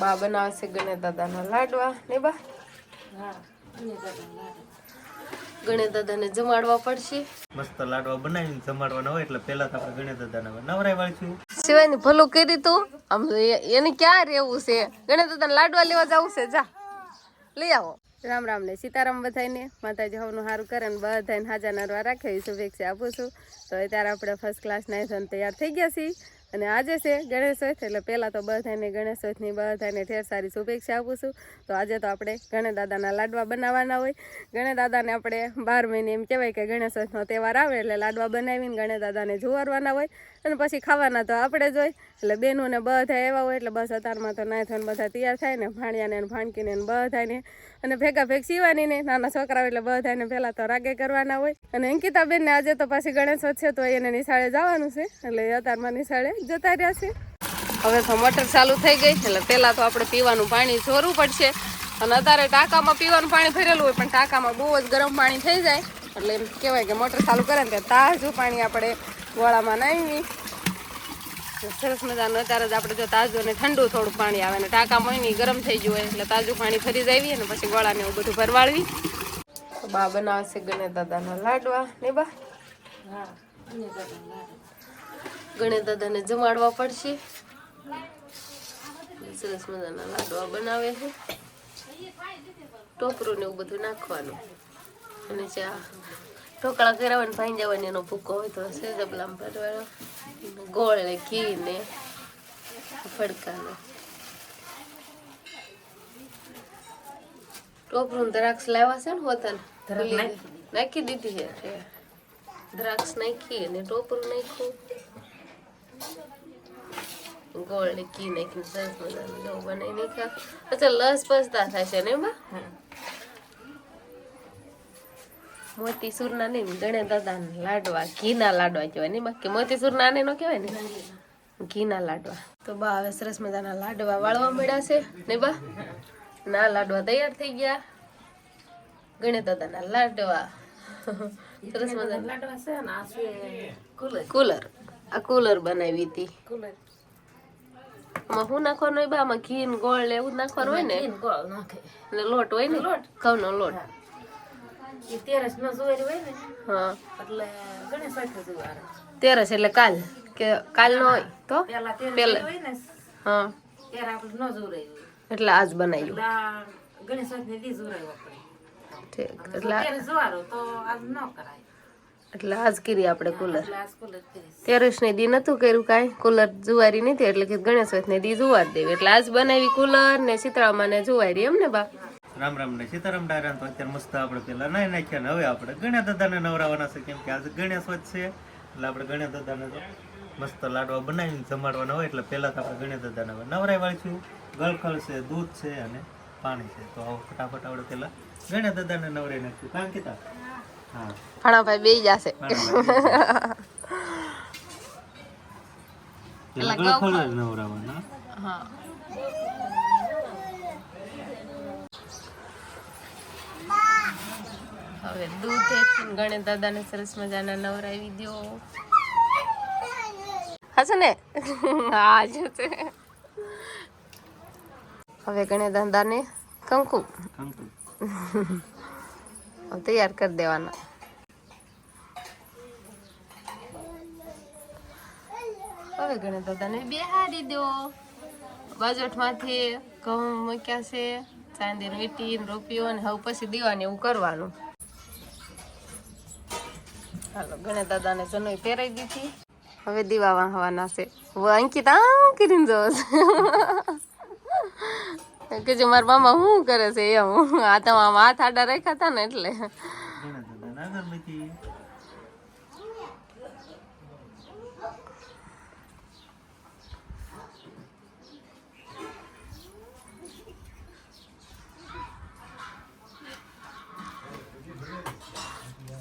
બા બનાવશે ગણેશ દાદાના લાડવા ને બા? ગણેશ દાદાને જમાડવા પડશે. મસ્ત લાડવા બનાવીને જમાડવાના હોય એટલે પહેલા તો આપણે ગણેશ દાદાને નવરાય વાળશું. શિવાની ભલું કરી તું. આમ એને ક્યાં રહેવું છે? ગણેશ દાદાને લાડવા લેવા જવું છે? જા. લઈ આવો. રામ રામ ને સીતારામ બધાને માતાજી હવનું સારું કરે ને બધાને હાજર નરવા રાખે શુભેચ્છા આપું છું. તો અત્યારે આપણે ફર્સ્ટ ક્લાસ નાઈ તૈયાર થઈ ગયા છીએ. અને આજે છે ગણેશ ચોથ, એટલે પહેલાં તો બધાને ગણેશ ચોથની બધાને ઠેર સારી શુભેચ્છા આપું છું. તો આજે તો આપણે ગણેશ દાદાના લાડવા બનાવવાના હોય. ગણેશ દાદાને આપણે બાર મહિને એમ કહેવાય કે ગણેશ ચોથનો તહેવાર આવે, એટલે લાડવા બનાવીને ગણેશ દાદાને જોવારવાના હોય અને પછી ખાવાના તો આપણે જ હોય. એટલે બહેનોને બધા એવા હોય, એટલે બસ અતારમાં તો નાય થઈને બધા તૈયાર થાય ને, ભાણિયાને ભાણકીને બધાને. અને ભેગા ભેગ સીવાની ને, નાના છોકરાઓ એટલે બધાને પહેલાં તો રાગે કરવાના હોય. અને અંકિતાબેનને આજે તો પાછી ગણેશ ચોથ છે, તો એને નિશાળે જવાનું છે. એટલે અતારમાં નિશાળે જતા રહ્યા છે? હવે તો મોટર ચાલુ થઈ ગઈ એટલે પહેલાં તો આપણે પીવાનું પાણી જોરવું પડશે. અને અત્યારે ટાંકામાં પીવાનું પાણી ભરેલું હોય પણ ટાંકામાં બહુ જ ગરમ પાણી થઈ જાય. એટલે એમ કહેવાય કે મોટર ચાલુ કરે ને ત્યાં તાજું પાણી આપણે ગોળામાં નાખી. સરસ મજાનું અત્યારે જ આપણે જો તાજું અને ઠંડુ થોડું પાણી આવે ને ટાંકામાં હોય ને ગરમ થઈ ગયું હોય એટલે તાજું પાણી ફરી જાવી અને પછી ગોળાને એવું બધું ભરવાળવી. બા બનાવશે ગણેશ દાદાના લાડવા. ને બા? ગણેશ દાદાને જમાડવા પડશે. સરસ મજાના લાડવા બનાવે છે. ટોપરું ને એવું બધું નાખવાનું. અને ચા ઢોકળા કરાવવાનું ભાઈ જવાની એનો ભૂકો હોય તો સેજબલામ ભરવાનો. ગોળ ને ઘી ને ફડકાનો. ટોપરું દ્રાક્ષ લાવ્યા છે ને હોતન. નાખી દીધી છે. દ્રાક્ષ નાખી અને ટોપરું નાખ્યું. ગોળ ને ઘી નાખીને સરસ મજાનું. જેવું બનાવી નાખ્યા. અચ્છા લસ પસતા થશે ને એમાં? મોતી સુરના નહીં ગણે દાદા લાડવા ઘીના લાડવા કહેવાય ને બાકી મોતી સુરના ને નો કહેવાય ને? ઘીના લાડવા. તો બા હવે સરસ મજાના લાડવા વાળવા મળ્યા છે. ને બા ના લાડવા તૈયાર થઈ ગયા. ગણે દાદાના લાડવા. સરસ મજાના. કુલર. આ કુલર બનાવી હતી. આમાં શું નાખવાનું હોય? બામાં ઘી ને ગોળ ને એવું નાખવાનું હોય ને? ને લોટ હોય ને? ઘઉંનો લોટ. હા. તેરસ એટલે કાલ. કે કાલ નો હોય તો? પેલા હા. એટલે આજ બનાવ્યું. ઠીક. એટલે એટલે આજ કરી આપણે કુલર તેરસ ને દી નતું કર્યું કાંઈ. કુલર જુવારી નથી એટલે કે ગણેશ ને દી જુવાર દેવી. એટલે આજ બનાવી કુલર ને શીતળામાં ને જુવારી એમ ને બા? રામ રામ ને સીતારામ ડાયરા તો અત્યારે મસ્ત આપણે પેલા નાઈ નાખ્યા ને હવે આપણે ગણેશ દાદાને નવરાવાના છે કેમ કે આજે ગણેશ છે. એટલે આપણે ગણ્યા દાદાને તો મસ્ત લાડવા બનાવીને જમાડવાના હોય એટલે પહેલાં તો આપણે ગણેશ દાદાને નવરાઈ વાળીશું ગળખળ છે દૂધ છે અને પાણી છે. તો આવો ફટાફટ આપણે પેલા ગણ્યા દાદાને નવરાઈ નાખ્યું કામ કીધા હા ભાણાભાઈ બે જશે હવે દૂધ ગણેશ દાદાને સરસ મજાના નવરાવી દો હશે ને? હા જશે હવે ગણેશ દાદાને કંકુ. કંકુ. તૈયાર કરી દેવાના. હવે ગણેશ દાદાને બેહાડી દો. બજેટમાંથી ઘઉં મૂક્યા છે ચાંદી વીટી રૂપિયો અને હવે પછી દીવાની એવું કરવાનું. હાલો ગણેશ દાદાને જનોઈ પહેરાઈ દીધી. હવે દીવા વાહવાના છે. અંકિત આમ કરીને જો કે જે મારા મામા શું કરે છે એ હું આ તો આમ હાથ આડા રાખ્યા હતા ને એટલે.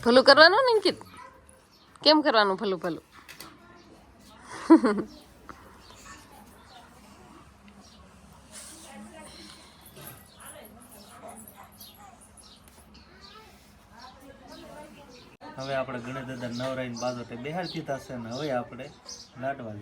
ભલું કરવાનું ને કેમ કરવાનું ભલું ભલું? હવે આપણે ગણેદાદા નવરાઈને બાજુ એટલે બિહારથી થશે ને હવે આપણે લાડવા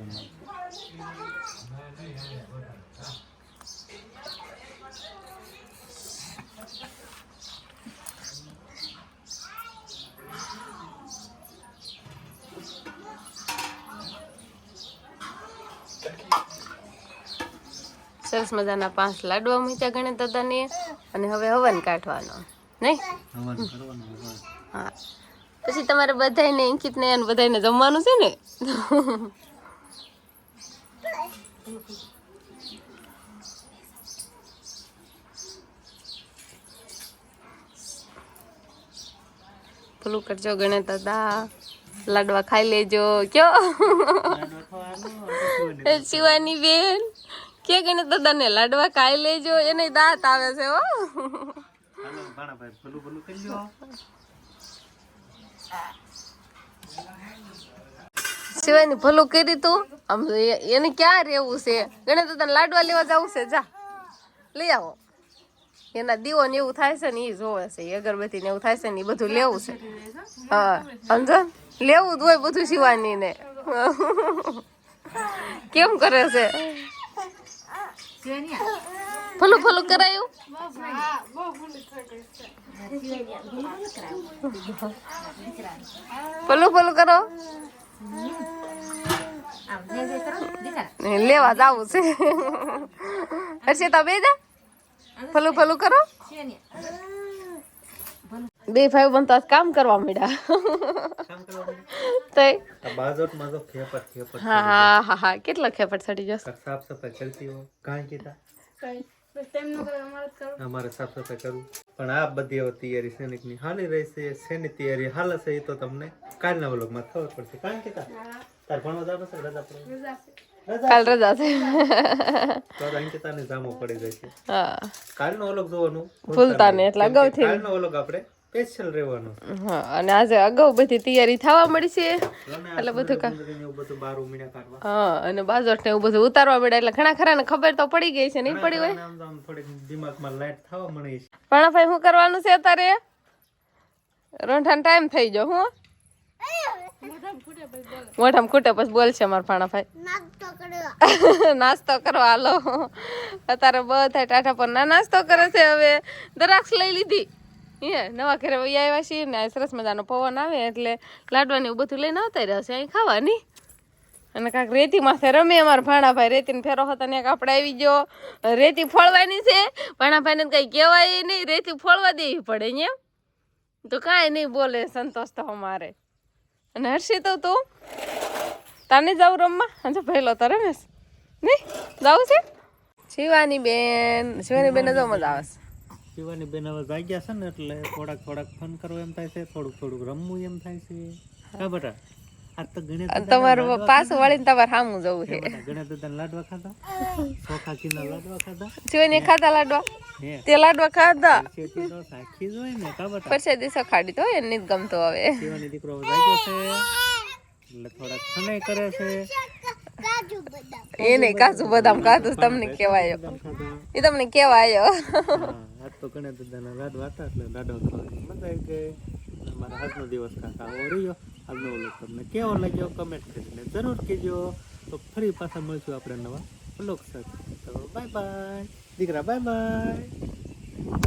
સરસ મજાના પાંચ લાડવા મૂક્યા ગણેશ દાદાને અને હવે હવન કાઢવાનો નહીં હવન કરવાનો હા પછી તમારે બધાને અંકિતને અને બધાને જમવાનું છે ને? પેલું કરજો ગણેશ દાદા. લાડવા ખાઈ લેજો. કયો? શિવાની બેન. કે ગણેશ દાદાને લાડવા ખાઈ લેજો? એને દાંત આવે છે, હો. હાલો ભાણાભાઈ ભલું ભલું કરી લ્યો શિવાની ભલું કરી તું? આમ એને ક્યાં રહેવું છે? ગણે તો તને લાડવા લેવા જવું છે? જા. લઈ આવો. એના દીવો ને એવું થાય છે ને એ જોવે છે. અગરબત્તી ને એવું થાય છે ને એ બધું લેવું છે. હા. સમજો? લેવું જ હોય બધું શિવાની ને કેમ કરે છે? ભલું ભલું કરાયું? ભલું પલું કરો લેવા જાવું છે. હર્ષિતા બે જા. ભલું ફલું કરો. બે ભાઈ બનતા તો કામ કરવા માંડ્યા કામ તઈ તો ખેપટ ખેપટ હા હા હા હા. કેટલો ખેપટ ચડી જશે? સાફ સફાઈ કરતી હો કાંઈ કીધા? અમારે સાફ સફાઈ કરવું. પણ આ બધી હવે તૈયારી સૈનિકની હાલી રહી છે. શેની તૈયારી હાલે છે એ તો તમને કાલના વ્લોગમાં ખબર પડશે. કારણ કે તાર ભણવા જવાનું છે રજા પડે? કાલ રજા છે. તો અંકિતાને જામો પડી જશે હા. કાલનો વ્લોગ જોવાનું. ભૂલતા નહીં એટલે અગાઉથી. કાલનો વ્લોગ આપણે સ્પેશિયલ રહેવાનું. હા અને આજે અગાઉ બધી તૈયારી થવા મળી છે. એટલે બધું કાઢવા. હા અને બાજોટ ને એવું બધું ઉતારવા મળે. એટલે ઘણા ખરા ને ખબર તો પડી ગઈ છે નહીં પડી હોય? દિમાગમાં લાઈટ થવા મળી છે. ભાણાભાઈ શું કરવાનું છે અત્યારે? રોંઠાનો ટાઈમ થઈ ગયો હું? મોઢામ ખૂટે પછી બોલશે મારા ભાણાભાઈ. નાસ્તો કરવા. હાલો. અત્યારે બધા ટાટા પર ના નાસ્તો કરે છે હવે. દ્રાક્ષ લઈ લીધી. નવા ઘરે વહી આવ્યા છીએ ને સરસ મજાનો પવન આવે એટલે લાડવાની એવું બધું લઈને આવતા રહ્યા છે, અહીં ખાવાની. અને કાંક રેતી માથે રમે, અમારા ભાણાભાઈ રેતીને ફેરો હતો ને આપણે આવી ગયો. રેતી ફોળવાની છે, ભાણાભાઈને કઈ કહેવાય નહીં, રેતી ફોળવા દેવી પડે એમ. તો કાંઈ નહીં બોલે, સંતોષ તો અમારે. અને હર્ષિત તો તાને જાઉં રમવા? હા પહેલો તો રમેશ. નહીં? જાવું છે? શિવાની બેન શિવાની બેન જો મજા આવે શિવાની બેન હવે જાગ્યા છે ને એટલે થોડાક થોડાક ફન કરવો એમ થાય છે થોડુંક થોડુંક રમવું એમ થાય છે. હા બેટા આજ તો ગણેશ તમારું પાછું વળીને તમારે સામું જવું છે. ગણેશ દાદાના લાડવા ખાધા? ચોખા ઘીના લાડવા ખાધા? શિવાની ખાધા લાડવા? તે લાડવા ખાધા. તો સાખી જ હોય ને કા બેટા? પરસે દિવસો ખાડી તો એને જ ગમતો હવે શિવાની દીકરો જાગ્યો છે એટલે થોડાક ફનાઈ કરે છે. એને કાજુ બદામ ખાધું તમને કેવાયો એ તમને કેવાયો તો ગણેશ દાદાના લાડવા હતા એટલે લાડવા ખાવાની મજા આવી ગઈ. અમારા આજનો દિવસ કાંક આવો રહ્યો. આજનો ઓલો તમને કેવો લાગ્યો કમેન્ટ કરીને જરૂર કહેજો. તો ફરી પાછા મળશું આપણે નવા વ્લોગ સાથે. તો બાય બાય દીકરા બાય બાય